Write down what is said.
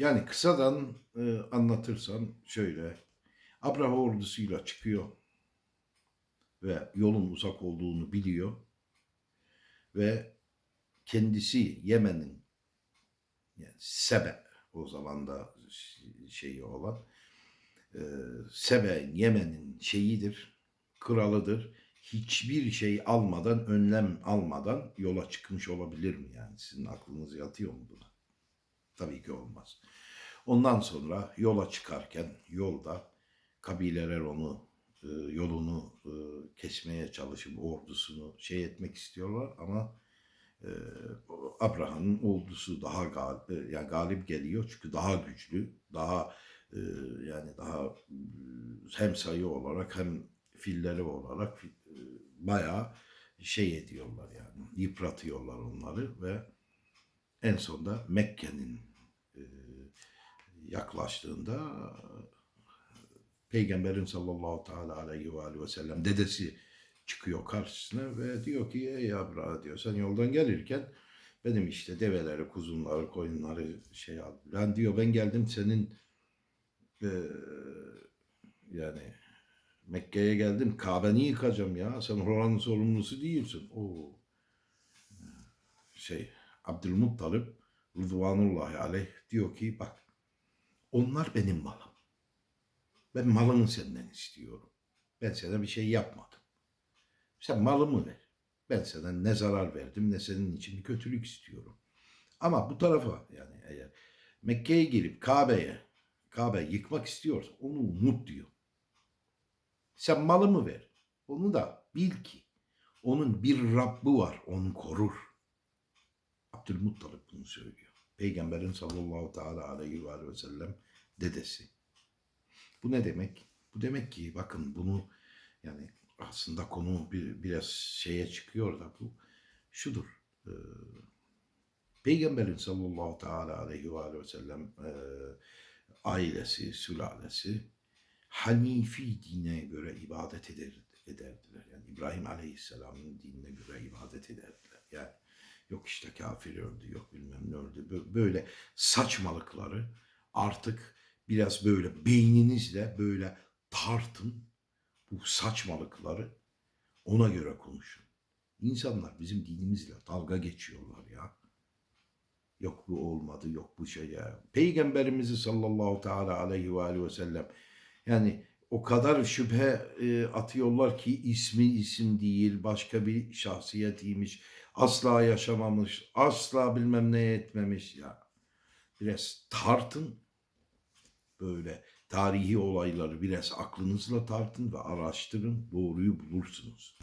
Yani kısadan e, anlatırsam şöyle. Abraha ordusuyla çıkıyor ve yolun uzak olduğunu biliyor ve kendisi Yemen'in yani Sebe o zaman da şeyi olan e, Sebe Yemen'in şeyidir, kralıdır. Hiçbir şey almadan, önlem almadan yola çıkmış olabilir mi yani? Sizin aklınız yatıyor mu buna? Tabii ki olmaz. Ondan sonra yola çıkarken yolda kabileler onu e, yolunu e, kesmeye çalışıp ordusunu şey etmek istiyorlar ama e, Abraham'ın ordusu daha gal, e, yani galip geliyor çünkü daha güçlü, daha yani daha hem sayı olarak hem filleri olarak e, bayağı şey ediyorlar yani yıpratıyorlar onları ve en sonunda Mekke'nin yaklaştığında Peygamberin sallallahu teala aleyhi ve, aleyhi ve sellem dedesi çıkıyor karşısına ve diyor ki ey Abraha diyor sen yoldan gelirken benim işte develeri, kuzunları, koyunları şey al. Ben diyor ben geldim senin e, yani Mekke'ye geldim Kabe'ni yıkacağım ya sen oranın sorumlusu değilsin. O şey Abdülmuttalip Rıdvanullahi aleyh diyor ki bak onlar benim malım. Ben malımı senden istiyorum. Ben sana bir şey yapmadım. Sen malımı ver. Ben sana ne zarar verdim ne senin için bir kötülük istiyorum. Ama bu tarafa yani eğer Mekke'ye gelip Kabe'ye Kabe yıkmak istiyorsa onu unut diyor. Sen malımı ver. Onu da bil ki onun bir Rabbi var onu korur. Abdülmuttalip bunu söylüyor. Peygamberin sallallahu teala aleyhi ve, sellem dedesi. Bu ne demek? Bu demek ki bakın bunu yani aslında konu bir, biraz şeye çıkıyor da bu şudur. E, Peygamberin sallallahu teala aleyhi ve sellem e, ailesi, sülalesi Hanifi dine göre ibadet eder, ederdiler. Yani İbrahim Aleyhisselam'ın dinine göre ibadet ederdiler. Yani yok işte kafir öldü, yok bilmem ne öldü. Böyle saçmalıkları artık biraz böyle beyninizle böyle tartın bu saçmalıkları ona göre konuşun. İnsanlar bizim dinimizle dalga geçiyorlar ya. Yok bu olmadı, yok bu şey ya. Peygamberimizi sallallahu teala aleyhi ve aleyhi ve sellem yani o kadar şüphe e, atıyorlar ki ismi isim değil, başka bir şahsiyetiymiş. Asla yaşamamış, asla bilmem ne etmemiş ya. Biraz tartın böyle tarihi olayları biraz aklınızla tartın ve araştırın, doğruyu bulursunuz.